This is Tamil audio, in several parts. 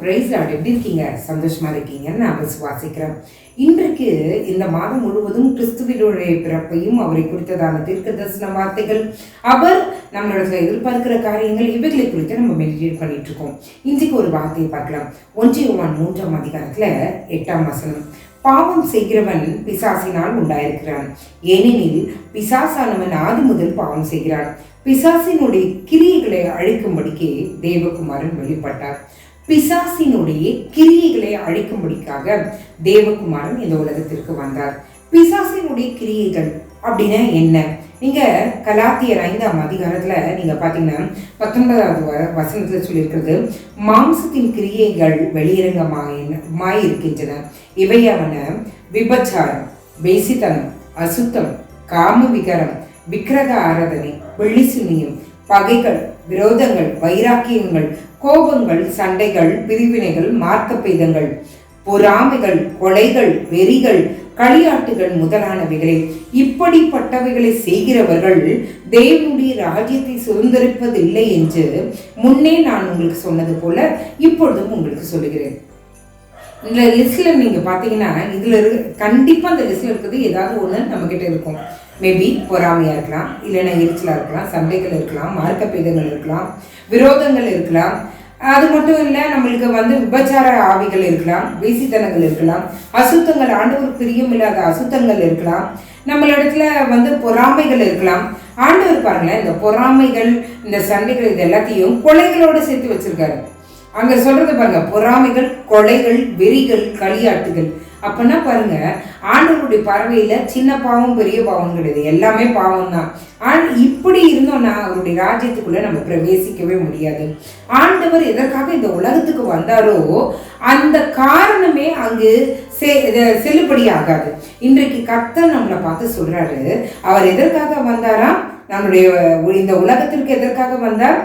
பிரைஸ்லாட் எப்படி இருக்கீங்க? சந்தோஷமா இருக்கீங்கன்னு நான் விசுவாசிக்கிறேன் இன்றைக்கு இந்த மாதம் முழுவதும் கிறிஸ்துவினுடைய பிறப்பையும் அவரை குறித்ததான தீர்க்க தரிசன வார்த்தைகள் அவர் நம்மளோட எதிர்பார்க்கிற காரியங்கள் இவைகளை குறித்து நம்ம மெடிடேட் பண்ணிட்டு இருக்கோம் இன்றைக்கு ஒரு வார்த்தையை பார்க்கலாம். ஒன்றிய ஒன் மூன்றாம் அதிகாரத்துல எட்டாம் வசனம். பாவம் செய்கிறவன் பிசாசினால் உண்டாயிருக்கிறான். ஏனெனில் பிசாசானவன் ஆதி முதல் பாவம் செய்கிறான். பிசாசினுடைய கிரியைகளை அழிக்கும்படிக்கே தேவகுமாரன் வெளிப்பட்டார் பிசாசினுடைய கிரியைகளை அழிக்கும்படிக்காக தேவகுமாரன் இந்த உலகத்திற்கு வந்தார். பிசாசினுடைய கிரியைகள் அப்படின்னா என்ன? நீங்க கலாத்தியர் ஐந்தாம் அதிகாரத்துல நீங்க பாத்தீங்கன்னா பத்தொன்பதாவது வசனத்துல சொல்லியிருக்கிறது மாம்சத்தின் கிரியைகள் வெளியரங்கமாய் இருக்கின்றன. இவையாவன விபச்சாரம் வேசித்தனம் அசுத்தம் காம விகரம் விக்கிரக ஆராதனை வெள்ளி சுனியம் பகைகள் விரோதங்கள் வைராக்கியங்கள் கோபங்கள் சண்டைகள் பிரிவினைகள் மார்க்கப்பேதங்கள் பொறாமைகள் கொலைகள் வெறிகள் களியாட்டுகள் முதலானவைகளை. இப்படிப்பட்டவைகளை செய்கிறவர்கள் தேவனுடைய ராஜ்யத்தை சுதந்திரிப்பதில்லை என்று முன்னே நான் உங்களுக்கு சொன்னது போல இப்பொழுதும் உங்களுக்கு சொல்லுகிறேன். இந்த லிஸ்ட்ல நீங்க பாத்தீங்கன்னா இதுல இரு கண்டிப்பா அந்த லிஸ்ட்ல இருக்கிறது ஏதாவது ஒண்ணு நம்ம கிட்ட இருக்கும். மேபி பொறாமையாக இருக்கலாம் இல்லைன்னா எரிச்சலாக இருக்கலாம் சண்டைகள் இருக்கலாம் மார்க்கப்பேதங்கள் இருக்கலாம் விரோதங்கள் இருக்கலாம். அது மட்டும் இல்லை நம்மளுக்கு வந்து விபச்சார ஆவிகள் இருக்கலாம் வேசித்தனங்கள் இருக்கலாம் அசுத்தங்கள் ஆண்டவர் பிரியமில்லாத அசுத்தங்கள் இருக்கலாம். நம்மளிடத்துல வந்து பொறாமைகள் இருக்கலாம். ஆண்டவர் பாருங்களேன் இந்த பொறாமைகள் இந்த சண்டைகள் இது எல்லாத்தையும் கொலைகளோடு சேர்த்து வச்சிருக்காரு. அங்கே சொல்றது பாருங்க பொறாமைகள் கொலைகள் வெறிகள் களியாட்டுகள். அப்பன்னா பாருங்க ஆண்டவருடைய பறவையில் சின்ன பாவம் பெரிய பாவம் கிடையாது. எல்லாமே பாவம் தான் ஆனால் இப்படி இருந்தோம்னா அவருடைய ராஜ்யத்துக்குள்ள நம்ம பிரவேசிக்கவே முடியாது. ஆண்டவர் எதற்காக இந்த உலகத்துக்கு வந்தாரோ அந்த காரணமே அங்கு செ- செல்லுபடி ஆகாது இன்றைக்கு கத்தர் நம்மளை பார்த்து சொல்றாரு அவர் எதற்காக வந்தாரா நம்முடைய இந்த உலகத்திற்கு எதற்காக வந்தார்?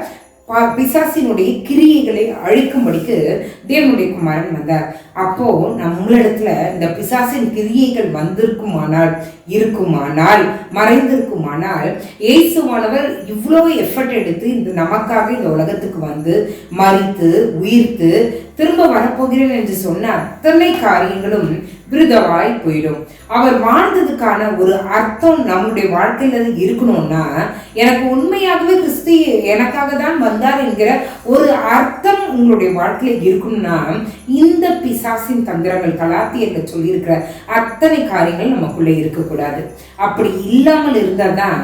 பிசாசினுடைய கிரியைகளை அழிக்கும்படிக்கு தேவனுடைய குமாரன் வந்தார். அப்போ நம்மளிடத்துல இந்த பிசாசின் கிரியைகள் வந்திருக்குமானால் இருக்குமானால் மறைந்திருக்குமானால் இயேசுவானவர் இவ்வளோ எஃபர்ட் எடுத்து இந்த நமக்காக இந்த உலகத்துக்கு வந்து மறித்து உயிர்த்து திரும்ப வரப்போகிறேன் என்று சொன்ன அத்தனை காரியங்களும் விருதமாய் போயிடும். அவர் வாழ்ந்ததுக்கான ஒரு அர்த்தம் நம்முடைய வாழ்க்கையில இருக்கணும்னா எனக்கு உண்மையாகவே கிறிஸ்து எனக்காக தான் வந்தார் என்கிற ஒரு அர்த்தம் உங்களுடைய வாழ்க்கையில இருக்கணும்னா இந்த பிசாசின் தந்திரங்கள் கலாத்தியர்ல சொல்லியிருக்கிற அத்தனை காரியங்கள் நமக்குள்ள இருக்கக்கூடாது. அப்படி இல்லாமல் இருந்தாதான்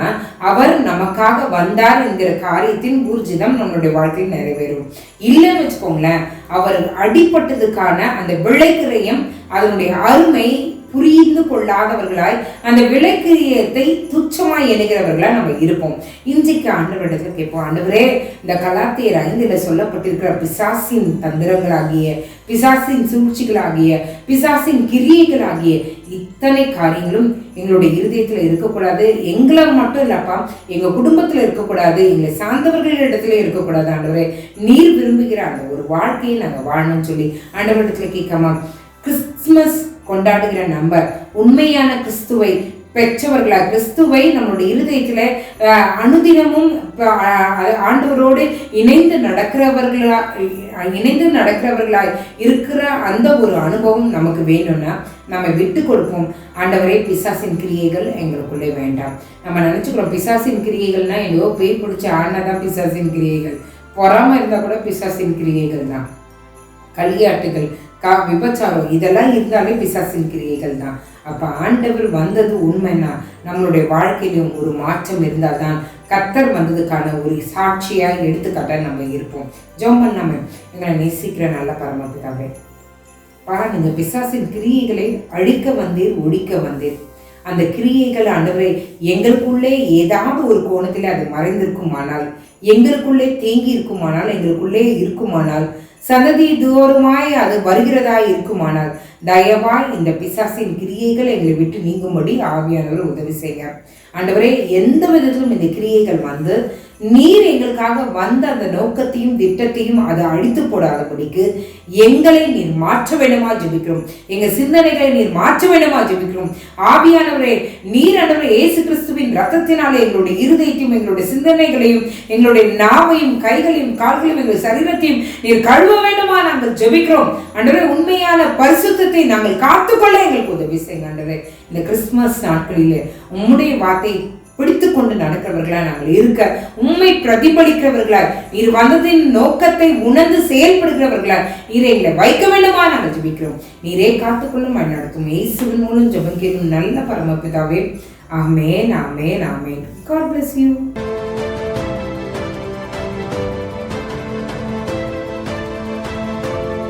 அவர் நமக்காக வந்தார் என்கிற காரியத்தின் ஊர்ஜிதம் நம்மளுடைய வாழ்க்கையில் நிறைவேறும். இல்லைன்னு வச்சுக்கோங்களேன் அவர் அடிப்பட்டதுக்கான அந்த விளைக்கிறையும் அதனுடைய அருமை புரிந்து கொள்ளாதவர்களாய் அந்த விளைக்கிரியத்தை துச்சமாய் எண்ணுகிறவர்களாய் நம்ம இருப்போம். இன்றைக்கு ஆண்டவரிடத்துல கேட்போம் ஆண்டவரே இந்த கலாத்தியர் ஐந்துல சொல்லப்பட்டிருக்கிற பிசாசின் தந்திரங்களாகிய பிசாசின் சூழ்ச்சிகளாகிய பிசாசின் கிரியைகளாகிய இத்தனை காரியங்களும் எங்களுடைய இருதயத்தில் இருக்கக்கூடாது. எங்களை மட்டும் இல்லப்பா எங்கள் குடும்பத்தில் இருக்கக்கூடாது. எங்களை சார்ந்தவர்களிடத்துல இருக்கக்கூடாது ஆண்டவரே. நீர் விரும்புகிற அந்த ஒரு வாழ்க்கையை நாங்கள் வாழணும்னு சொல்லி ஆண்டவரிடத்துல கேட்காம கிறிஸ்துமஸ் கொண்டாடுகிற நம்ம உண்மையான கிறிஸ்துவை பெற்றவர்களா? கிறிஸ்துவை நம்மளுடைய இருதயத்தில் அனுதினமும் ஆண்டவரோடு இணைந்து நடக்கிறவர்களா இணைந்து நடக்கிறவர்களாய் இருக்கிற அந்த ஒரு அனுபவம் நமக்கு வேணும்னா நம்ம விட்டு கொடுப்போம். ஆண்டவரே பிசாசின் கிரியைகள் எங்களுக்குள்ளே வேண்டாம். நம்ம நினச்சிக்கிறோம் பிசாசின் கிரியைகள்னா ஏதோ பேய் பிடிச்ச ஆனாதான் பிசாசின் கிரியைகள். பொறாமல் இருந்தால் கூட பிசாசின் கிரியைகள் தான். களியாட்டுகள் கா விபச்சாரம் இதெல்லாம் இருந்தாலே பிசாசின் கிரியைகள் தான். அப்போ ஆண்டவர் வந்தது உண்மைன்னா நம்மளுடைய வாழ்க்கையிலும் ஒரு மாற்றம் இருந்தால் தான் கத்தர் வந்ததுக்கான ஒரு சாட்சியாக எடுத்துக்காட்டாக நம்ம இருப்போம். ஜோம் பண்ணாமல் எங்களை நேசிக்கிற நல்ல பரமபிதாவே. பா பிசாசின் கிரியைகளை அழிக்க வந்தீர் ஒழிக்க வந்தீர். அந்த கிரியைகள் ஆண்டவரை எங்களுக்குள்ளே ஏதாவது ஒரு கோணத்தில் அது மறைந்திருக்குமானால் எங்களுக்குள்ளே தேங்கி இருக்குமானால் எங்களுக்குள்ளே இருக்குமானால் சந்ததி தூரமாய் அது வருகிறதாய் இருக்குமானால் தயவாய் இந்த பிசாசின் கிரியைகள் எங்களை விட்டு நீங்கும்படி ஆவியானவர் உதவி செய்ய ஆண்டவரே எந்த விதத்திலும் இந்த கிரியைகள் வந்து நீர் எங்களுக்காக வந்த அந்த நோக்கத்தையும் திட்டத்தையும் அதை அழித்து போடாதபடிக்கு எங்களை நீர் மாற்ற வேண்டுமா ஜெபிக்கிறோம். எங்க சிந்தனைகளை நீர் மாற்ற வேண்டுமா ஜெபிக்கிறோம். ஆவியானவரே நீர் ஆண்டவரே இயேசு கிறிஸ்துவின் ரத்தத்தினாலே எங்களுடைய இருதயத்தையும் எங்களுடைய சிந்தனைகளையும் எங்களுடைய நாவையும் கைகளையும் கால்களையும் எங்கள் சரீரத்தையும் நீர் கழுவ வேண்டுமா நாங்கள் ஜெபிக்கிறோம். அன்றரை உண்மையான பரிசுத்தத்தை நாங்கள் காத்துக்கொள்ள எங்களுக்கு உதவி செய்யுங்க அன்றரை இந்த கிறிஸ்துமஸ் நாட்களிலே உம்முடைய வார்த்தை பிடித்து கொண்டு நடக்கிறவர்களாய் நாங்கள் இருக்க உண்மை பிரதிபலிக்கிறவர்களாய் நீர் வந்ததின் நோக்கத்தை உணர்ந்து செயல்படுகிறவர்களாய் நீரை எங்களை வைக்க வேண்டுமா நாங்கள் ஜெபிக்கிறோம். நீரே காத்துக்கொள்ளும் நடத்தும் இயேசுவின் மூலம் ஜெபம் நல்ல பரமபிதாவே. ஆமேன் ஆமேன் ஆமேன். God bless you.